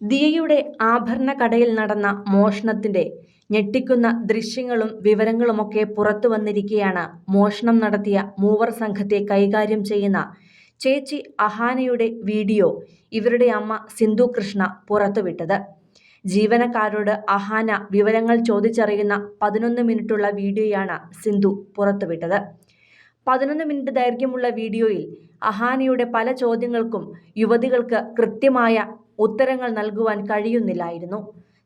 ദിയയുടെ ആഭരണ കടയിൽ നടന്ന മോഷണത്തിന്റെ ഞെട്ടിക്കുന്ന ദൃശ്യങ്ങളും വിവരങ്ങളുമൊക്കെ പുറത്തു വന്നിരിക്കെയാണ് മോഷണം നടത്തിയ മൂവർ സംഘത്തെ കൈകാര്യം ചെയ്യുന്ന ചേച്ചി അഹാനയുടെ വീഡിയോ ഇവരുടെ അമ്മ സിന്ധു കൃഷ്ണ പുറത്തുവിട്ടത്. ജീവനക്കാരോട് അഹാന വിവരങ്ങൾ ചോദിച്ചറിയുന്ന പതിനൊന്ന് മിനിറ്റുള്ള വീഡിയോയാണ് സിന്ധു പുറത്തുവിട്ടത്. പതിനൊന്ന് മിനിറ്റ് ദൈർഘ്യമുള്ള വീഡിയോയിൽ അഹാനയുടെ പല ചോദ്യങ്ങൾക്കും യുവതികൾക്ക് കൃത്യമായ ഉത്തരങ്ങൾ നൽകുവാൻ കഴിയുന്നില്ലായിരുന്നു.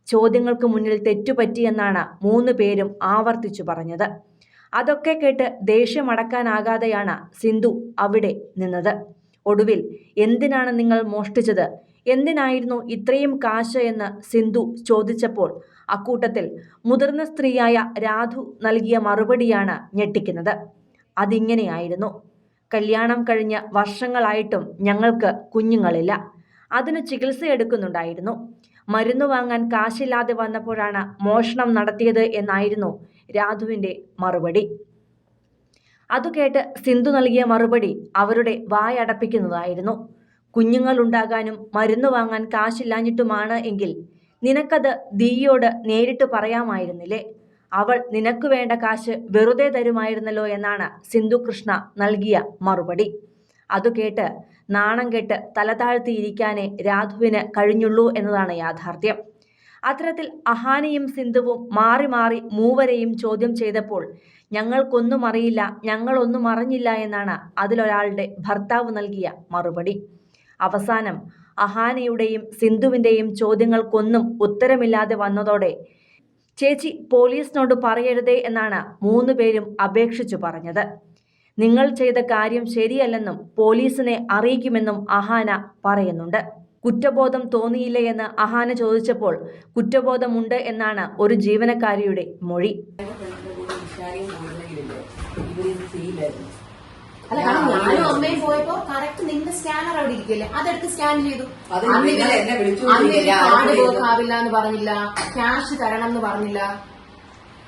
ചോദ്യങ്ങൾക്ക് മുന്നിൽ തെറ്റുപറ്റിയെന്നാണ് മൂന്ന് പേരും ആവർത്തിച്ചു പറഞ്ഞത്. അതൊക്കെ കേട്ട് ദേഷ്യമടക്കാനാകാതെയാണ് സിന്ധു അവിടെ നിന്നത്. ഒടുവിൽ എന്തിനാണ് നിങ്ങൾ മോഷ്ടിച്ചത്? എന്തിനായിരുന്നു ഇത്രയും കാശ്? എന്ന് സിന്ധു ചോദിച്ചപ്പോൾ അക്കൂട്ടത്തിൽ മുതിർന്ന സ്ത്രീയായ രാധു നൽകിയ മറുപടിയാണ് ഞെട്ടിക്കുന്നത്. അതിങ്ങനെയായിരുന്നു. കല്യാണം കഴിഞ്ഞ വർഷങ്ങളായിട്ടും ഞങ്ങൾക്ക് കുഞ്ഞുങ്ങളില്ല. അതിന് ചികിത്സ എടുക്കുന്നുണ്ടായിരുന്നു. മരുന്ന് വാങ്ങാൻ കാശില്ലാതെ വന്നപ്പോഴാണ് മോഷണം നടത്തിയത് എന്നായിരുന്നു രാധുവിന്റെ മറുപടി. അതു കേട്ട് സിന്ധു നൽകിയ മറുപടി അവരുടെ വായടപ്പിക്കുന്നതായിരുന്നു കുഞ്ഞുങ്ങളുണ്ടാകാനും മരുന്ന് വാങ്ങാൻ കാശില്ലാഞ്ഞിട്ടുമാണ് എങ്കിൽ നിനക്കത് ദീയോട് നേരിട്ട് പറയാമായിരുന്നില്ലേ? അവൾ നിനക്ക് വേണ്ട കാശ് വെറുതെ തരുമായിരുന്നല്ലോ എന്നാണ് സിന്ധു കൃഷ്ണ നൽകിയ മറുപടി. അതു കേട്ട് നാണം കെട്ട് തല താഴ്ത്തിയിരിക്കാനേ രാധുവിന് കഴിഞ്ഞുള്ളൂ എന്നതാണ് യാഥാർത്ഥ്യം. അത്തരത്തിൽ അഹാനയും സിന്ധുവും മാറി മാറി മൂവരെയും ചോദ്യം ചെയ്തപ്പോൾ ഞങ്ങൾക്കൊന്നും അറിയില്ല ഞങ്ങളൊന്നും അറിഞ്ഞില്ല എന്നാണ് അതിലൊരാളുടെ ഭർത്താവ് നൽകിയ മറുപടി. അവസാനം അഹാനയുടെയും സിന്ധുവിന്റെയും ചോദ്യങ്ങൾക്കൊന്നും ഉത്തരമില്ലാതെ വന്നതോടെ ചേച്ചി പോലീസിനോട് പറയരുതേ എന്നാണ് മൂന്നുപേരും അപേക്ഷിച്ചു പറഞ്ഞത്. നിങ്ങൾ ചെയ്ത കാര്യം ശരിയല്ലെന്നും പോലീസിനെ അറിയിക്കുമെന്നും അഹാന പറയുന്നുണ്ട്. കുറ്റബോധം തോന്നിയില്ലേ എന്ന് അഹാന ചോദിച്ചപ്പോൾ കുറ്റബോധമുണ്ട് എന്നാണ് ഒരു ജീവനക്കാരിയുടെ മൊഴി. അല്ല കാരണം ഞാനും അമ്മയും പോയപ്പോ കറക്റ്റ് നിന്റെ സ്കാനർ അവിടെ ഇരിക്കില്ലേ അതെടുത്ത് സ്കാൻ ചെയ്തു. കാർഡ്. എന്ന് പറഞ്ഞില്ല. ക്യാഷ് തരണം എന്ന് പറഞ്ഞില്ല.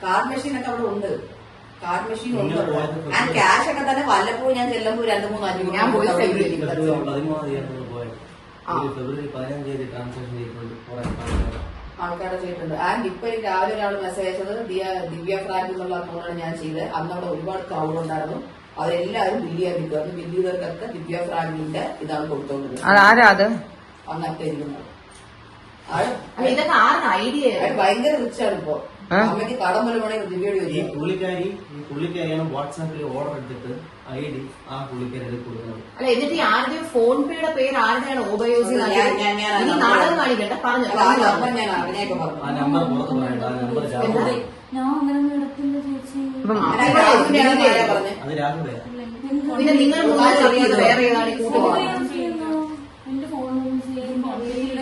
കാർഡ് മെഷീൻ ഒക്കെ അവിടെ ഉണ്ട്. കാർഡ് മെഷീൻ ഉണ്ട് ഞാൻ ക്യാഷ് ഒക്കെ തന്നെ വല്ലപ്പോഴും ഞാൻ ചെല്ലുമ്പോൾ രണ്ട് മൂന്ന് അഞ്ഞൂറ് ഞാൻ പോയി അവിടെ ചെയ്തിട്ടുണ്ട്. ഫെബ്രുവരി പതിനഞ്ച് തീയതി ട്രാൻസാക്ഷൻ ചെയ്തിട്ടുണ്ട് ആൾക്കാരെ. ചെയ്തിട്ടുണ്ട്. ആൻഡ് ഇപ്പൊ എനിക്ക് രാവിലെ ഒരാൾ മെസ്സേജ് അയച്ചത് ദിയ ദിവ്യ ഫ്രാങ്ക് എന്നുള്ള അക്കൗണ്ടാണ് ഞാൻ ചെയ്തത്. അന്ന് അവിടെ ഒരുപാട് ക്രൗഡ് ഉണ്ടായിരുന്നു. അവരെല്ലാവരും ബില്ല് ചെയ്യാൻ നിൽക്കുക അന്ന് ബില്ല് ചെയ്തവർക്കൊക്കെ ദിവ്യ ഫ്രാങ്കിന്റെ ഇതാണ് കൊടുത്തോണ്ടിരുന്നത്. അന്നത്തെ ഇരിക്കുന്നത്. ഇതൊക്കെ ആരുടെ ഐഡിയ ഭയങ്കര റിച്ചാണ് ഇപ്പൊ? അമ്മയ്ക്ക് കടം വല്ല വേണമെങ്കിൽ ദിവ്യയോട് ഈ ചോദിക്കാം പുള്ളിക്കാരി ഈ പുള്ളിക്കാരിയാണ് വാട്സാപ്പിൽ ഓർഡർ എടുത്തിട്ട് ഐ ഡി ആ പുള്ളിക്കാരി കൊടുക്കുന്നത്. അല്ല എന്നിട്ട് ഈ ആരുടെയും ഫോൺ പേയുടെ പേര് ആരുടെയാണ് ഉപയോഗിച്ച് ഞാൻ- ഞാൻ- ഞാൻ ഇനി നാടകം കാണിക്കണ്ട പറഞ്ഞു അല്ല, ആ നമ്പർ ഞാൻ അറിഞ്ഞേക്ക് ആ പറഞ്ഞു. നമ്പർ പുറത്ത് പറയണ്ട ആ നമ്പർ? രാഹുൽ. ഞാൻ അങ്ങനെ നടത്തില്ല ചേച്ചി. അത് രാഹുലേ പിന്നെ നിങ്ങൾ മൂന്നാൽ അറിയാതെ വേറെ ഏതാണ് ഈ കൂട്ടുകാർ